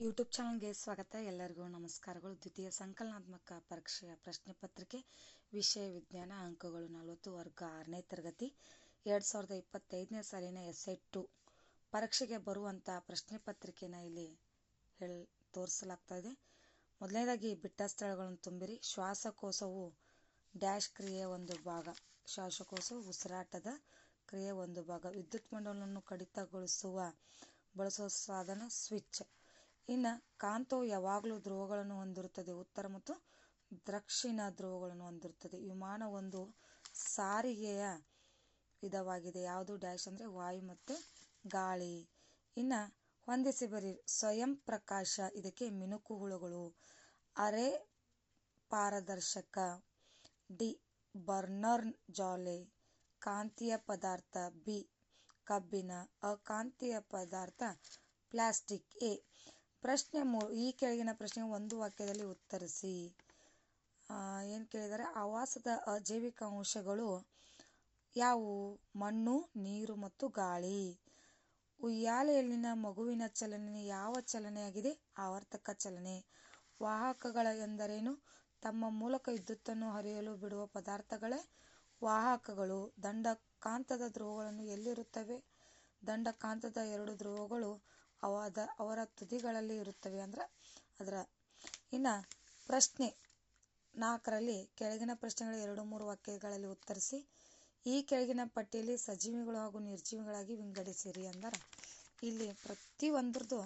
YouTube ಚಾನಲ್ಗೆ ಸ್ವಾಗತ. ಎಲ್ಲರಿಗೂ ನಮಸ್ಕಾರಗಳು. ದ್ವಿತೀಯ ಸಂಕಲನಾತ್ಮಕ ಪರೀಕ್ಷೆಯ ಪ್ರಶ್ನೆ ಪತ್ರಿಕೆ, ವಿಷಯ ವಿಜ್ಞಾನ ಅಂಕಗಳು ನಲವತ್ತು ವರ್ಗ ಆರನೇ ತರಗತಿ, ಎರಡು ಸಾವಿರದ ಇಪ್ಪತ್ತೈದನೇ ಸಾಲಿನ ಎಸ್ ಐ ಟು. ಪರೀಕ್ಷೆಗೆ ಬರುವಂಥ ಪ್ರಶ್ನೆ ಪತ್ರಿಕೆನ ಇಲ್ಲಿ ಹೇಳಿ, ತೋರಿಸಲಾಗ್ತಾ ಇದೆ. ಮೊದಲನೇದಾಗಿ ಬಿಟ್ಟ ಸ್ಥಳಗಳನ್ನು ತುಂಬಿರಿ. ಶ್ವಾಸಕೋಶವು ಡ್ಯಾಶ್ ಕ್ರಿಯೆಯ ಒಂದು ಭಾಗ. ಶ್ವಾಸಕೋಶವು ಉಸಿರಾಟದ ಕ್ರಿಯೆ ಒಂದು ಭಾಗ. ವಿದ್ಯುತ್ ಮಂಡಲವನ್ನು ಕಡಿತಗೊಳಿಸುವ, ಬಳಸುವ ಸಾಧನ ಸ್ವಿಚ್. ಇನ್ನು ಕಾಂತವು ಯಾವಾಗಲೂ ಧ್ರುವಗಳನ್ನು ಹೊಂದಿರುತ್ತದೆ. ಉತ್ತರ ಮತ್ತು ದಕ್ಷಿಣ ಧ್ರುವಗಳನ್ನು ಹೊಂದಿರುತ್ತದೆ. ವಿಮಾನ ಒಂದು ಸಾರಿಗೆಯ ವಿಧವಾಗಿದೆ. ಯಾವುದು? ಡ್ಯಾಶ್ ಅಂದರೆ ವಾಯು ಮತ್ತು ಗಾಳಿ. ಇನ್ನು ಹೊಂದಿಸಿ ಬರಿ ಸ್ವಯಂ ಪ್ರಕಾಶ, ಇದಕ್ಕೆ ಮಿನುಕು ಹುಳುಗಳು, ಅರೆ ಪಾರದರ್ಶಕ, ಡಿ ಬರ್ನರ್ ಜಾಲೆ, ಕಾಂತೀಯ ಪದಾರ್ಥ ಬಿ ಕಬ್ಬಿನ ಅಕಾಂತೀಯ ಪದಾರ್ಥ ಪ್ಲಾಸ್ಟಿಕ್ ಎ. ಪ್ರಶ್ನೆ ಮೂರು ಈ ಕೆಳಗಿನ ಪ್ರಶ್ನೆಗೆ ಒಂದು ವಾಕ್ಯದಲ್ಲಿ ಉತ್ತರಿಸಿ. ಏನು ಕೇಳಿದರೆ ಆವಾಸದ ಅಜೈವಿಕ ಅಂಶಗಳು ಯಾವುವು? ಮಣ್ಣು, ನೀರು ಮತ್ತು ಗಾಳಿ. ಉಯ್ಯಾಲೆಯಲ್ಲಿನ ಮಗುವಿನ ಚಲನೆ ಯಾವ ಚಲನೆಯಾಗಿದೆ? ಆವರ್ತಕ ಚಲನೆ. ವಾಹಕಗಳ ಎಂದರೇನು? ತಮ್ಮ ಮೂಲಕ ವಿದ್ಯುತ್ತನ್ನು ಹರಿಯಲು ಬಿಡುವ ಪದಾರ್ಥಗಳೇ ವಾಹಕಗಳು. ದಂಡಕಾಂತದ ಧ್ರುವಗಳನ್ನು ಎಲ್ಲಿರುತ್ತವೆ? ದಂಡಕಾಂತದ ಎರಡು ಧ್ರುವಗಳು ಅವದ, ಅವರ ತುದಿಗಳಲ್ಲಿ ಇರುತ್ತವೆ ಅಂದ್ರೆ ಅದರ. ಇನ್ನು ಪ್ರಶ್ನೆ ನಾಲ್ಕರಲ್ಲಿ ಕೆಳಗಿನ ಪ್ರಶ್ನೆಗಳ ಎರಡು ಮೂರು ವಾಕ್ಯಗಳಲ್ಲಿ ಉತ್ತರಿಸಿ, ಈ ಕೆಳಗಿನ ಪಟ್ಟಿಯಲ್ಲಿ ಸಜೀವಿಗಳು ಹಾಗೂ ನಿರ್ಜೀವಿಗಳಾಗಿ ವಿಂಗಡಿಸಿರಿ ಅಂದರೆ. ಇಲ್ಲಿ ಪ್ರತಿಯೊಂದರದ್ದು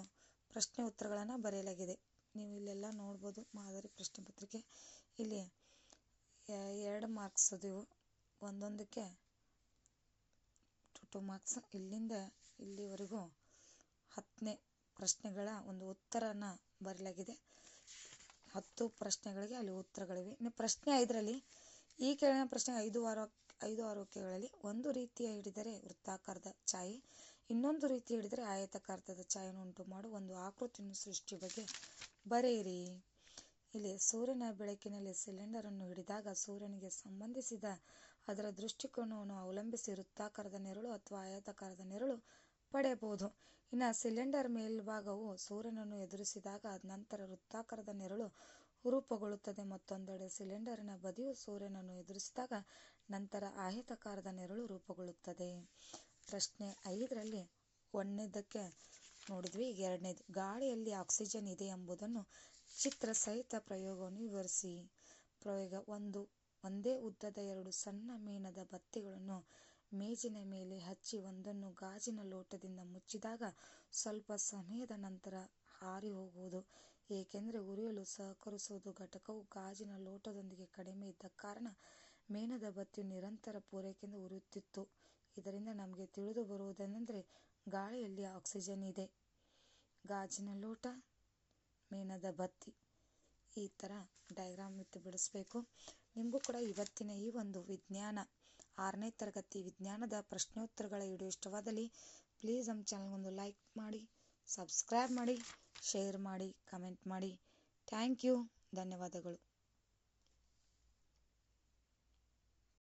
ಪ್ರಶ್ನೆ ಉತ್ತರಗಳನ್ನು ಬರೆಯಲಾಗಿದೆ. ನೀವು ಇಲ್ಲೆಲ್ಲ ನೋಡ್ಬೋದು ಮಾದರಿ ಪ್ರಶ್ನೆ ಪತ್ರಿಕೆ. ಇಲ್ಲಿ ಎರಡು ಮಾರ್ಕ್ಸ್ ಅದಿವು ಒಂದೊಂದಕ್ಕೆ ಟು ಟು ಮಾರ್ಕ್ಸ್ ಇಲ್ಲಿಂದ ಇಲ್ಲಿವರೆಗೂ ಹತ್ತನೇ ಪ್ರಶ್ನೆಗಳ ಒಂದು ಉತ್ತರನ ಬರೆಯಲಾಗಿದೆ ಹತ್ತು ಪ್ರಶ್ನೆಗಳಿಗೆ ಅಲ್ಲಿ ಉತ್ತರಗಳಿವೆ. ಇನ್ನು ಪ್ರಶ್ನೆ ಐದರಲ್ಲಿ, ಈ ಕೆಳಗಿನ ಪ್ರಶ್ನೆ ಐದು ವಾರ, ಐದು ಆರು ವಾಕ್ಯಗಳಲ್ಲಿ ಒಂದು ರೀತಿಯ ಹಿಡಿದರೆ ವೃತ್ತಾಕಾರದ ಛಾಯೆ, ಇನ್ನೊಂದು ರೀತಿ ಹಿಡಿದರೆ ಆಯತಾಕಾರದ ಛಾಯೆಯನ್ನು ಉಂಟು ಮಾಡು ಒಂದು ಆಕೃತಿಯನ್ನು ಸೃಷ್ಟಿ ಬಗ್ಗೆ ಬರೆಯಿರಿ. ಇಲ್ಲಿ ಸೂರ್ಯನ ಬೆಳಕಿನಲ್ಲಿ ಸಿಲಿಂಡರನ್ನು ಹಿಡಿದಾಗ ಸೂರ್ಯನಿಗೆ ಸಂಬಂಧಿಸಿದ ಅದರ ದೃಷ್ಟಿಕೋನವನ್ನು ಅವಲಂಬಿಸಿ ವೃತ್ತಾಕಾರದ ನೆರಳು ಅಥವಾ ಆಯತಾಕಾರದ ನೆರಳು ಪಡೆಯಬಹುದು. ಇನ್ನು ಸಿಲಿಂಡರ್ ಮೇಲ್ಭಾಗವು ಸೂರ್ಯನನ್ನು ಎದುರಿಸಿದಾಗ ನಂತರ ವೃತ್ತಾಕಾರದ ನೆರಳು ರೂಪುಗೊಳ್ಳುತ್ತದೆ. ಮತ್ತೊಂದೆಡೆ ಸಿಲಿಂಡರ್ನ ಬದಿಯು ಸೂರ್ಯನನ್ನು ಎದುರಿಸಿದಾಗ ನಂತರ ಆಯತಾಕಾರದ ನೆರಳು ರೂಪುಗೊಳ್ಳುತ್ತದೆ. ಪ್ರಶ್ನೆ ಐದರಲ್ಲಿ ಒಂದನೇದಕ್ಕೆ ನೋಡಿದ್ವಿ. ಈಗ ಎರಡನೇದು, ಗಾಳಿಯಲ್ಲಿ ಆಕ್ಸಿಜನ್ ಇದೆ ಎಂಬುದನ್ನು ಚಿತ್ರ ಸಹಿತ ಪ್ರಯೋಗವನ್ನು ವಿವರಿಸಿ. ಪ್ರಯೋಗ ಒಂದು, ಒಂದೇ ಉದ್ದದ ಎರಡು ಸಣ್ಣ ಮೀನದ ಬತ್ತಿಗಳನ್ನು ಮೇಜಿನ ಮೇಲೆ ಹಚ್ಚಿ ಒಂದನ್ನು ಗಾಜಿನ ಲೋಟದಿಂದ ಮುಚ್ಚಿದಾಗ ಸ್ವಲ್ಪ ಸಮಯದ ನಂತರ ಹಾರಿ ಹೋಗುವುದು. ಏಕೆಂದರೆ ಉರಿಯಲು ಸಹಕರಿಸುವುದು ಘಟಕವು ಗಾಜಿನ ಲೋಟದೊಂದಿಗೆ ಕಡಿಮೆ ಇದ್ದ ಕಾರಣ ಮೇಣದ ಬತ್ತಿಯು ನಿರಂತರ ಪೂರೈಕೆಯಿಂದ ಉರಿಯುತ್ತಿತ್ತು. ಇದರಿಂದ ನಮಗೆ ತಿಳಿದು ಬರುವುದೇನೆಂದರೆ ಗಾಳಿಯಲ್ಲಿ ಆಕ್ಸಿಜನ್ ಇದೆ. ಗಾಜಿನ ಲೋಟ, ಮೇಣದ ಬತ್ತಿ. ಈ ಥರ ಡಯಾಗ್ರಾಮ್ ಇತ್ತು ಬಿಡಿಸ್ಬೇಕು. ನಿಮಗೂ ಕೂಡ ಇವತ್ತಿನ ಈ ಒಂದು ವಿಜ್ಞಾನ ಆರನೇ ತರಗತಿ ವಿಜ್ಞಾನದ ಪ್ರಶ್ನೋತ್ತರಗಳ ವಿಡಿಯೋ ಇಷ್ಟವಾದಲ್ಲಿ ಪ್ಲೀಸ್ ನಮ್ಮ ಚಾನಲ್ಗೊಂದು ಲೈಕ್ ಮಾಡಿ ಸಬ್ಸ್ಕ್ರೈಬ್ ಮಾಡಿ ಶೇರ್ ಮಾಡಿ ಕಮೆಂಟ್ ಮಾಡಿ. ಥ್ಯಾಂಕ್ ಯು ಧನ್ಯವಾದಗಳು.